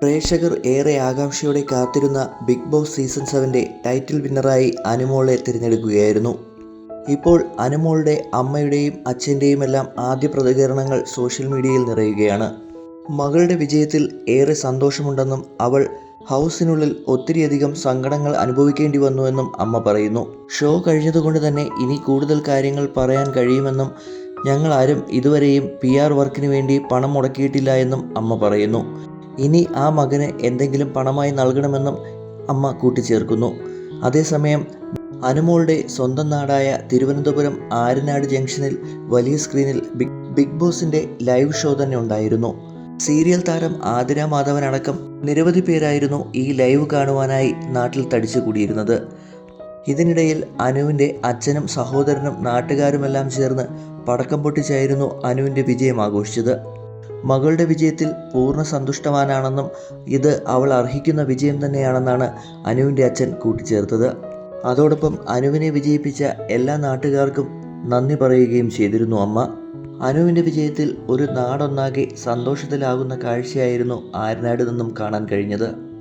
പ്രേക്ഷകർ ഏറെ ആകാംക്ഷയോടെ കാത്തിരുന്ന ബിഗ് ബോസ് സീസൺ സെവന്റെ ടൈറ്റിൽ വിന്നറായി അനുമോളെ തിരഞ്ഞെടുക്കുകയായിരുന്നു. ഇപ്പോൾ അനുമോളുടെ അമ്മയുടെയും അച്ഛന്റെയും എല്ലാം ആദ്യ പ്രതികരണങ്ങൾ സോഷ്യൽ മീഡിയയിൽ നിറയുകയാണ്. മകളുടെ വിജയത്തിൽ ഏറെ സന്തോഷമുണ്ടെന്നും അവൾ ഹൗസിനുള്ളിൽ ഒത്തിരിയധികം സങ്കടങ്ങൾ അനുഭവിക്കേണ്ടി വന്നുവെന്നും അമ്മ പറയുന്നു. ഷോ കഴിഞ്ഞതുകൊണ്ട് തന്നെ ഇനി കൂടുതൽ കാര്യങ്ങൾ പറയാൻ കഴിയുമെന്നും ഞങ്ങൾ ആരും ഇതുവരെയും പി ആർ വർക്കിന് വേണ്ടി പണം മുടക്കിയിട്ടില്ല എന്നും അമ്മ പറയുന്നു. ഇനി ആ മകന് എന്തെങ്കിലും പണമായി നൽകണമെന്നും അമ്മ കൂട്ടിച്ചേർക്കുന്നു. അതേസമയം അനുമോളുടെ സ്വന്തം നാടായ തിരുവനന്തപുരം ആരനാട് ജംഗ്ഷനിൽ വലിയ സ്ക്രീനിൽ ബിഗ് ബിഗ് ബോസിന്റെ ലൈവ് ഷോ തന്നെ ഉണ്ടായിരുന്നു. സീരിയൽ താരം ആതിര മാധവൻ അടക്കം നിരവധി പേരായിരുന്നു ഈ ലൈവ് കാണുവാനായി നാട്ടിൽ തടിച്ചു കൂടിയിരുന്നത്. ഇതിനിടയിൽ അനുവിന്റെ അച്ഛനും സഹോദരനും നാട്ടുകാരുമെല്ലാം ചേർന്ന് പടക്കം പൊട്ടിച്ചായിരുന്നു അനുവിന്റെ വിജയം ആഘോഷിച്ചത്. മകളുടെ വിജയത്തിൽ പൂർണ സന്തുഷ്ടവാനാണെന്നും ഇത് അവൾ അർഹിക്കുന്ന വിജയം തന്നെയാണെന്നാണ് അനുവിന്റെ അച്ഛൻ കൂട്ടിച്ചേർത്തത്. അതോടൊപ്പം അനുവിനെ വിജയിപ്പിച്ച എല്ലാ നാട്ടുകാർക്കും നന്ദി പറയുകയും ചെയ്തിരുന്നു അമ്മ. അനുവിന്റെ വിജയത്തിൽ ഒരു നാടൊന്നാകെ സന്തോഷത്തിലാകുന്ന കാഴ്ചയായിരുന്നു ആരനാട് നിന്നും കാണാൻ കഴിഞ്ഞത്.